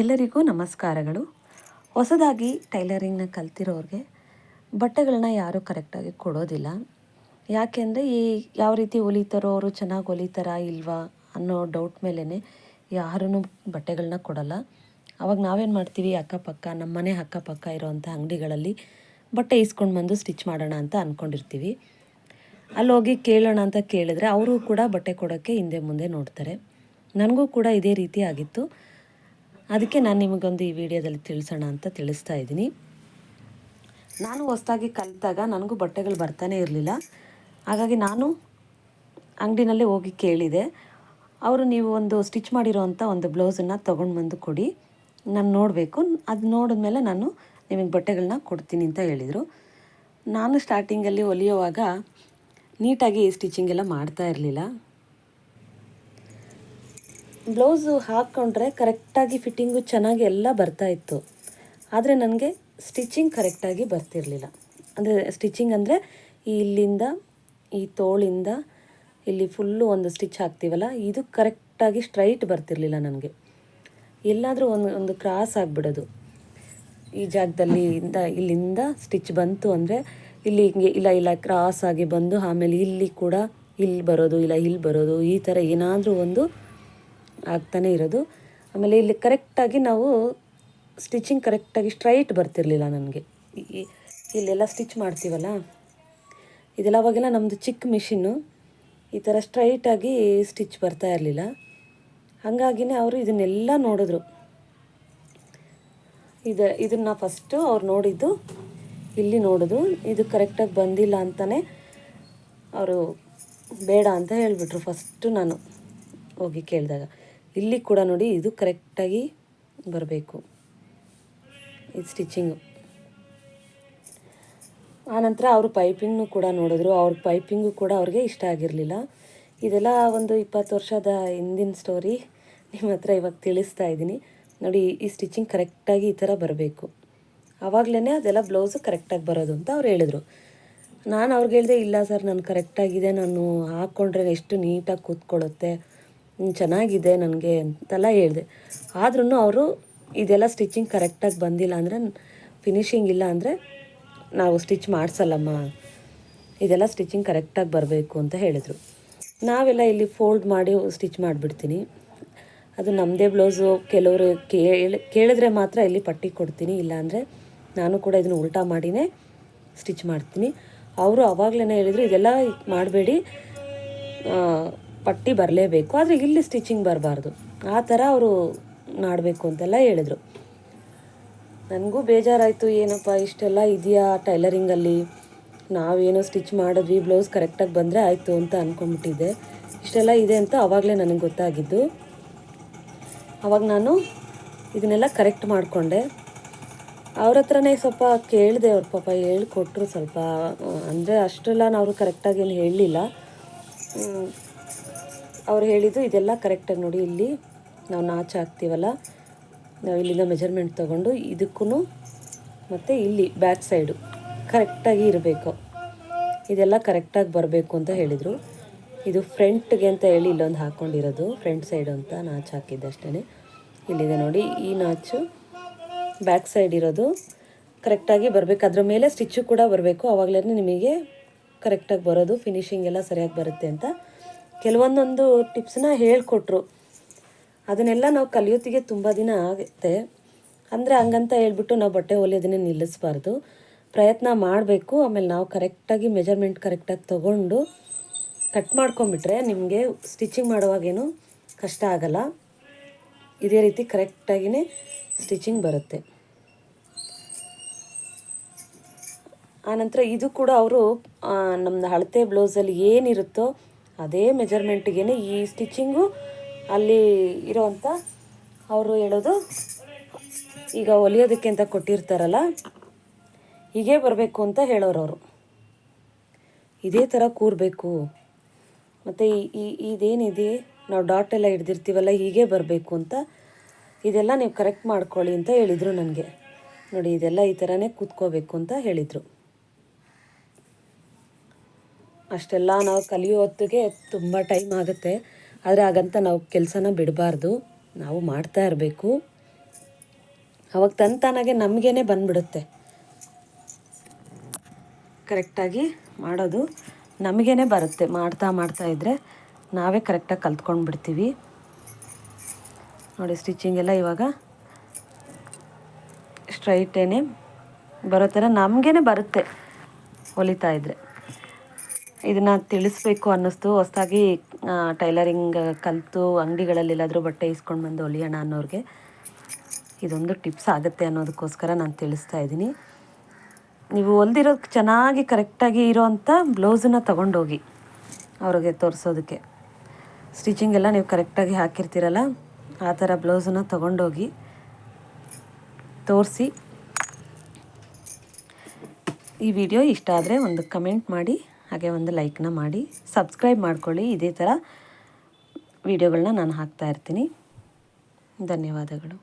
ಎಲ್ಲರಿಗೂ ನಮಸ್ಕಾರಗಳು. ಹೊಸದಾಗಿ ಟೈಲರಿಂಗ್ನ ಕಲ್ತಿರೋರಿಗೆ ಬಟ್ಟೆಗಳನ್ನ ಯಾರೂ ಕರೆಕ್ಟಾಗಿ ಕೊಡೋದಿಲ್ಲ. ಯಾಕೆಂದರೆ ಈ ಯಾವ ರೀತಿ ಹೊಲಿತಾರೋ ಅವರು ಚೆನ್ನಾಗಿ ಹೊಲಿತಾರಾ ಇಲ್ವಾ ಅನ್ನೋ ಡೌಟ್ ಮೇಲೇ ಯಾರೂ ಬಟ್ಟೆಗಳನ್ನ ಕೊಡಲ್ಲ. ಅವಾಗ ನಾವೇನು ಮಾಡ್ತೀವಿ, ಅಕ್ಕಪಕ್ಕ, ನಮ್ಮ ಮನೆ ಅಕ್ಕಪಕ್ಕ ಇರೋವಂಥ ಅಂಗಡಿಗಳಲ್ಲಿ ಬಟ್ಟೆ ಇಸ್ಕೊಂಡು ಬಂದು ಸ್ಟಿಚ್ ಮಾಡೋಣ ಅಂತ ಅಂದ್ಕೊಂಡಿರ್ತೀವಿ ಅಲ್ಲಿ ಹೋಗಿ ಕೇಳೋಣ ಅಂತ ಕೇಳಿದ್ರೆ ಅವರು ಕೂಡ ಬಟ್ಟೆ ಕೊಡೋಕ್ಕೆ ಹಿಂದೆ ಮುಂದೆ ನೋಡ್ತಾರೆ. ನನಗೂ ಕೂಡ ಇದೇ ರೀತಿ ಆಗಿತ್ತು. ಅದಕ್ಕೆ ನಾನು ನಿಮಗೊಂದು ಈ ವಿಡಿಯೋದಲ್ಲಿ ತಿಳಿಸೋಣ ಅಂತ ತಿಳಿಸ್ತಾ ಇದ್ದೀನಿ. ನಾನು ಹೊಸ್ದಾಗಿ ಕಲಿತಾಗ ನನಗೂ ಬಟ್ಟೆಗಳು ಬರ್ತಾನೆ ಇರಲಿಲ್ಲ. ಹಾಗಾಗಿ ನಾನು ಅಂಗಡಿನಲ್ಲೇ ಹೋಗಿ ಕೇಳಿದೆ. ಅವರು ನೀವು ಒಂದು ಸ್ಟಿಚ್ ಮಾಡಿರೋವಂಥ ಒಂದು ಬ್ಲೌಸನ್ನು ತೊಗೊಂಡು ಬಂದು ಕೊಡಿ. ನಾನು ನೋಡಬೇಕು. ಅದು ನೋಡಿದ್ಮೇಲೆ ನಾನು ನಿಮಗೆ ಬಟ್ಟೆಗಳನ್ನ ಕೊಡ್ತೀನಿ ಅಂತ ಹೇಳಿದರು. ನಾನು ಸ್ಟಾರ್ಟಿಂಗಲ್ಲಿ ಹೊಲಿಯೋವಾಗ ನೀಟಾಗಿ ಸ್ಟಿಚಿಂಗ್ ಎಲ್ಲ ಮಾಡ್ತಾ ಇರಲಿಲ್ಲ. ಬ್ಲೌಸು ಹಾಕ್ಕೊಂಡ್ರೆ ಕರೆಕ್ಟಾಗಿ ಫಿಟ್ಟಿಂಗು ಚೆನ್ನಾಗಿ ಎಲ್ಲ ಬರ್ತಾ ಇತ್ತು. ಆದರೆ ನನಗೆ ಸ್ಟಿಚಿಂಗ್ ಕರೆಕ್ಟಾಗಿ ಬರ್ತಿರಲಿಲ್ಲ. ಅಂದರೆ ಸ್ಟಿಚಿಂಗ್ ಅಂದರೆ ಇಲ್ಲಿಂದ, ಈ ತೋಳಿಂದ, ಇಲ್ಲಿ ಫುಲ್ಲು ಒಂದು ಸ್ಟಿಚ್ ಹಾಕ್ತೀವಲ್ಲ, ಇದು ಕರೆಕ್ಟಾಗಿ ಸ್ಟ್ರೈಟ್ ಬರ್ತಿರಲಿಲ್ಲ ನನಗೆ. ಎಲ್ಲಾದರೂ ಒಂದು ಒಂದು ಕ್ರಾಸ್ ಆಗಿಬಿಡೋದು. ಈ ಜಾಗದಲ್ಲಿ ಇಂದ, ಇಲ್ಲಿಂದ ಸ್ಟಿಚ್ ಬಂತು ಅಂದರೆ ಇಲ್ಲಿ ಹಿಂಗೆ ಇಲ್ಲ ಇಲ್ಲ ಕ್ರಾಸ್ ಆಗಿ ಬಂದು, ಆಮೇಲೆ ಇಲ್ಲಿ ಕೂಡ ಇಲ್ಲಿ ಬರೋದು, ಇಲ್ಲ ಇಲ್ಲಿ ಬರೋದು, ಈ ಥರ ಏನಾದರೂ ಒಂದು ಆಗ್ತಾನೆ ಇರೋದು. ಆಮೇಲೆ ಇಲ್ಲಿ ಕರೆಕ್ಟಾಗಿ ನಾವು ಸ್ಟಿಚಿಂಗ್ ಕರೆಕ್ಟಾಗಿ ಸ್ಟ್ರೈಟ್ ಬರ್ತಿರಲಿಲ್ಲ ನನಗೆ. ಇಲ್ಲೆಲ್ಲ ಸ್ಟಿಚ್ ಮಾಡ್ತೀವಲ್ಲ? ಇದೆಲ್ಲ ಅವಾಗೆಲ್ಲ ನಮ್ಮದು ಚಿಕ್ಕ ಮಿಷಿನ್ನು. ಈ ಥರ ಸ್ಟ್ರೈಟಾಗಿ ಸ್ಟಿಚ್ ಬರ್ತಾ ಇರಲಿಲ್ಲ. ಹಾಗಾಗಿನೇ ಅವರು ಇದನ್ನೆಲ್ಲ ನೋಡಿದ್ರು. ಇದು, ಇದನ್ನು ಫಸ್ಟು ಅವ್ರು ನೋಡಿದ್ದು, ಇಲ್ಲಿ ನೋಡಿದ್ರು ಇದು ಕರೆಕ್ಟಾಗಿ ಬಂದಿಲ್ಲ ಅಂತಲೇ ಅವರು ಬೇಡ ಅಂತ ಹೇಳಿಬಿಟ್ರು ಫಸ್ಟು ನಾನು ಹೋಗಿ ಕೇಳಿದಾಗ. ಇಲ್ಲಿ ಕೂಡ ನೋಡಿ ಇದು ಕರೆಕ್ಟಾಗಿ ಬರಬೇಕು. ಇದು ಸ್ಟಿಚಿಂಗು ಆನಂತರ ಅವರು ಪೈಪಿಂಗ್ನು ಕೂಡ ನೋಡಿದ್ರು. ಅವ್ರ ಪೈಪಿಂಗು ಕೂಡ ಅವ್ರಿಗೆ ಇಷ್ಟ ಆಗಿರಲಿಲ್ಲ. ಇದೆಲ್ಲ ಒಂದು ಇಪ್ಪತ್ತು ವರ್ಷದ ಹಿಂದಿನ ಸ್ಟೋರಿ ನಿಮ್ಮ ಹತ್ರ ಇವಾಗ ತಿಳಿಸ್ತಾ ಇದ್ದೀನಿ. ನೋಡಿ, ಈ ಸ್ಟಿಚಿಂಗ್ ಕರೆಕ್ಟಾಗಿ ಈ ಥರ ಬರಬೇಕು. ಆವಾಗಲೇ ಅದೆಲ್ಲ ಬ್ಲೌಸು ಕರೆಕ್ಟಾಗಿ ಬರೋದು ಅಂತ ಅವ್ರು ಹೇಳಿದ್ರು. ನಾನು ಅವ್ರಿಗೆ ಹೇಳಿದೆ, ಇಲ್ಲ ಸರ್, ನಾನು ಕರೆಕ್ಟಾಗಿದೆ ನಾನು ಹಾಕ್ಕೊಂಡ್ರೆ ಎಷ್ಟು ನೀಟಾಗಿ ಕೂತ್ಕೊಳ್ಳುತ್ತೆ. ಚೆನ್ನಾಗಿದೆ ನನಗೆ ಅಂತೆಲ್ಲ ಹೇಳಿದೆ. ಆದ್ರೂ ಅವರು ಇದೆಲ್ಲ ಸ್ಟಿಚಿಂಗ್ ಕರೆಕ್ಟಾಗಿ ಬಂದಿಲ್ಲ ಅಂದರೆ ಫಿನಿಶಿಂಗ್ ಇಲ್ಲ ಅಂದರೆ ನಾವು ಸ್ಟಿಚ್ ಮಾಡಿಸಲ್ಲಮ್ಮ. ಇದೆಲ್ಲ ಸ್ಟಿಚಿಂಗ್ ಕರೆಕ್ಟಾಗಿ ಬರಬೇಕು ಅಂತ ಹೇಳಿದರು. ನಾವೆಲ್ಲ ಇಲ್ಲಿ ಫೋಲ್ಡ್ ಮಾಡಿ ಸ್ಟಿಚ್ ಮಾಡಿಬಿಡ್ತೀನಿ. ಅದು ನಮ್ಮದೇ ಬ್ಲೌಸು ಕೆಲವರು ಕೇಳಿ, ಕೇಳಿದ್ರೆ ಮಾತ್ರ ಇಲ್ಲಿ ಪಟ್ಟಿ ಕೊಡ್ತೀನಿ. ಇಲ್ಲಾಂದರೆ ನಾನು ಕೂಡ ಇದನ್ನು ಉಲ್ಟಾ ಮಾಡಿನೇ ಸ್ಟಿಚ್ ಮಾಡ್ತೀನಿ. ಅವರು ಅವಾಗಲೇ ಹೇಳಿದರು, ಇದೆಲ್ಲ ಮಾಡಬೇಡಿ. ಪಟ್ಟಿ ಬರಲೇಬೇಕು. ಆದರೆ ಇಲ್ಲಿ ಸ್ಟಿಚಿಂಗ್ ಬರಬಾರ್ದು. ಆ ಥರ ಅವರು ಮಾಡಬೇಕು ಅಂತೆಲ್ಲ ಹೇಳಿದರು. ನನಗೂ ಬೇಜಾರಾಯಿತು, ಏನಪ್ಪ ಇಷ್ಟೆಲ್ಲ ಇದೆಯಾ ಟೈಲರಿಂಗಲ್ಲಿ ನಾವೇನೋ ಸ್ಟಿಚ್ ಮಾಡಿದ್ವಿ ಬ್ಲೌಸ್ ಕರೆಕ್ಟಾಗಿ ಬಂದರೆ ಆಯಿತು ಅಂತ ಅಂದ್ಕೊಂಬಿಟ್ಟಿದ್ದೆ ಇಷ್ಟೆಲ್ಲ ಇದೆ ಅಂತ ಆವಾಗಲೇ ನನಗೆ ಗೊತ್ತಾಗಿದ್ದು. ಆವಾಗ ನಾನು ಇದನ್ನೆಲ್ಲ ಕರೆಕ್ಟ್ ಮಾಡಿಕೊಂಡೆ. ಅವ್ರ ಹತ್ರನೇ ಸ್ವಲ್ಪ ಕೇಳಿದೆ, ಅವ್ರ ಪಾಪ ಹೇಳ್ಕೊಟ್ರು ಸ್ವಲ್ಪ. ಅಂದರೆ ಅಷ್ಟೆಲ್ಲ ನಾವು ಕರೆಕ್ಟಾಗಿ ಏನು ಹೇಳಲಿಲ್ಲ ಅವ್ರು ಹೇಳಿದ್ದು ಇದೆಲ್ಲ ಕರೆಕ್ಟಾಗಿ ನೋಡಿ ಇಲ್ಲಿ ನಾವು ನಾಚ ಹಾಕ್ತೀವಲ್ಲ, ನಾವು ಇಲ್ಲಿಂದ ಮೆಜರ್ಮೆಂಟ್ ತೊಗೊಂಡು ಇದಕ್ಕೂ ಮತ್ತು ಇಲ್ಲಿ ಬ್ಯಾಕ್ ಸೈಡು ಕರೆಕ್ಟಾಗಿ ಇರಬೇಕು. ಇದೆಲ್ಲ ಕರೆಕ್ಟಾಗಿ ಬರಬೇಕು ಅಂತ ಹೇಳಿದರು. ಇದು ಫ್ರಂಟ್ಗೆ ಅಂತ ಹೇಳಿ ಇಲ್ಲೊಂದು ಹಾಕ್ಕೊಂಡಿರೋದು ಫ್ರಂಟ್ ಸೈಡು ಅಂತ ನಾಚು ಹಾಕಿದ್ದೆ ಅಷ್ಟೇ ಇಲ್ಲಿದೆ ನೋಡಿ, ಈ ನಾಚು ಬ್ಯಾಕ್ ಸೈಡ್ ಇರೋದು ಕರೆಕ್ಟಾಗಿ ಬರಬೇಕು. ಅದ್ರ ಮೇಲೆ ಸ್ಟಿಚ್ಚು ಕೂಡ ಬರಬೇಕು. ಆವಾಗಲೇ ನಿಮಗೆ ಕರೆಕ್ಟಾಗಿ ಬರೋದು ಫಿನಿಷಿಂಗ್ ಎಲ್ಲ ಸರಿಯಾಗಿ ಬರುತ್ತೆ ಅಂತ. ಕೆಲವೊಂದೊಂದು ಟಿಪ್ಸ್ನ ಹೇಳಿಕೊಟ್ರು. ಅದನ್ನೆಲ್ಲ ನಾವು ಕಲಿಯೋತ್ತಿಗೆ ತುಂಬ ದಿನ ಆಗುತ್ತೆ. ಅಂದರೆ ಹಂಗಂತ ಹೇಳ್ಬಿಟ್ಟು ನಾವು ಬಟ್ಟೆ ಹೊಲಿಯೋದನ್ನೇ ನಿಲ್ಲಿಸ್ಬಾರ್ದು. ಪ್ರಯತ್ನ ಮಾಡಬೇಕು. ಆಮೇಲೆ ನಾವು ಕರೆಕ್ಟಾಗಿ ಮೆಜರ್ಮೆಂಟ್ ಕರೆಕ್ಟಾಗಿ ತೊಗೊಂಡು ಕಟ್ ಮಾಡ್ಕೊಂಬಿಟ್ರೆ ನಿಮಗೆ ಸ್ಟಿಚಿಂಗ್ ಮಾಡುವಾಗೇನು ಕಷ್ಟ ಆಗಲ್ಲ. ಇದೇ ರೀತಿ ಕರೆಕ್ಟಾಗಿಯೇ ಸ್ಟಿಚಿಂಗ್ ಬರುತ್ತೆ. ಆನಂತರ ಇದು ಕೂಡ ಅವರು ನಮ್ಮದು ಅಳತೆ ಬ್ಲೌಸಲ್ಲಿ ಏನಿರುತ್ತೋ ಅದೇ ಮೆಜರ್ಮೆಂಟ್ಗೆ ಈ ಸ್ಟಿಚಿಂಗು ಅಲ್ಲಿ ಇರೋವಂಥ ಅವರು ಹೇಳೋದು. ಈಗ ಹೊಲಿಯೋದಕ್ಕೆ ಅಂತ ಕೊಟ್ಟಿರ್ತಾರಲ್ಲ, ಹೀಗೆ ಬರಬೇಕು ಅಂತ ಹೇಳೋರು ಅವರು. ಇದೇ ಥರ ಕೂರಬೇಕು. ಮತ್ತು ಈ ಇದೇನಿದೆ? ನಾವು ಡಾಟ್ ಎಲ್ಲ ಹಿಡ್ದಿರ್ತೀವಲ್ಲ, ಹೀಗೆ ಬರಬೇಕು ಅಂತ. ಇದೆಲ್ಲ ನೀವು ಕರೆಕ್ಟ್ ಮಾಡ್ಕೊಳ್ಳಿ ಅಂತ ಹೇಳಿದರು ನನಗೆ. ನೋಡಿ, ಇದೆಲ್ಲ ಈ ಥರನೇ ಕೂತ್ಕೋಬೇಕು ಅಂತ ಹೇಳಿದರು. ಅಷ್ಟೆಲ್ಲ ನಾವು ಕಲಿಯೋ ಹೊತ್ತಿಗೆ ತುಂಬ ಟೈಮ್ ಆಗುತ್ತೆ. ಆದರೆ ಹಾಗಂತ ನಾವು ಕೆಲಸನ ಬಿಡಬಾರ್ದು. ನಾವು ಮಾಡ್ತಾ ಇರಬೇಕು. ಅವಾಗ ತಂತಾನಾಗೆ ನಮಗೇನೆ ಬಂದ್ಬಿಡುತ್ತೆ. ಕರೆಕ್ಟಾಗಿ ಮಾಡೋದು ನಮಗೇನೆ ಬರುತ್ತೆ. ಮಾಡ್ತಾ ಮಾಡ್ತಾ ಇದ್ದರೆ ನಾವೇ ಕರೆಕ್ಟಾಗಿ ಕಲ್ತ್ಕೊಂಡು ಬಿಡ್ತೀವಿ ನೋಡಿ ಸ್ಟಿಚಿಂಗ್ ಎಲ್ಲ ಇವಾಗ ಸ್ಟ್ರೈಟೇನೆ ಬರೋ ಥರ ನಮಗೇನೆ ಬರುತ್ತೆ ಹೊಲಿತಾ ಇದ್ದರೆ ಇದನ್ನು ತಿಳಿಸ್ಬೇಕು ಅನ್ನಿಸ್ತು. ಹೊಸದಾಗಿ ಟೈಲರಿಂಗ್ ಕಲಿತು, ಅಂಗಡಿಗಳಲ್ಲೆಲ್ಲಾದರೂ ಬಟ್ಟೆ ಇಸ್ಕೊಂಡು ಬಂದು ಹೊಲಿಯೋಣ ಅನ್ನೋರಿಗೆ ಇದೊಂದು ಟಿಪ್ಸ್ ಆಗುತ್ತೆ ಅನ್ನೋದಕ್ಕೋಸ್ಕರ ನಾನು ತಿಳಿಸ್ತಾ ಇದ್ದೀನಿ. ನೀವು ಹೊಲ್ದಿರೋದು ಚೆನ್ನಾಗಿ ಕರೆಕ್ಟಾಗಿ ಇರೋವಂಥ ಬ್ಲೌಸನ್ನ ತೊಗೊಂಡೋಗಿ ಅವ್ರಿಗೆ ತೋರಿಸೋದಕ್ಕೆ. ಸ್ಟಿಚಿಂಗ್ ಎಲ್ಲ ನೀವು ಕರೆಕ್ಟಾಗಿ ಹಾಕಿರ್ತೀರಲ್ಲ, ಆ ಥರ ಬ್ಲೌಸನ್ನ ತೊಗೊಂಡೋಗಿ ತೋರಿಸಿ. ಈ ವಿಡಿಯೋ ಇಷ್ಟ ಆದರೆ ಒಂದು ಕಮೆಂಟ್ ಮಾಡಿ. ಹಾಗೆ ಒಂದು ಲೈಕ್ನ ಮಾಡಿ ಸಬ್ಸ್ಕ್ರೈಬ್ ಮಾಡ್ಕೊಳ್ಳಿ. ಇದೇ ಥರ ವಿಡಿಯೋಗಳನ್ನ ನಾನು ಹಾಕ್ತಾ ಇರ್ತೀನಿ. ಧನ್ಯವಾದಗಳು.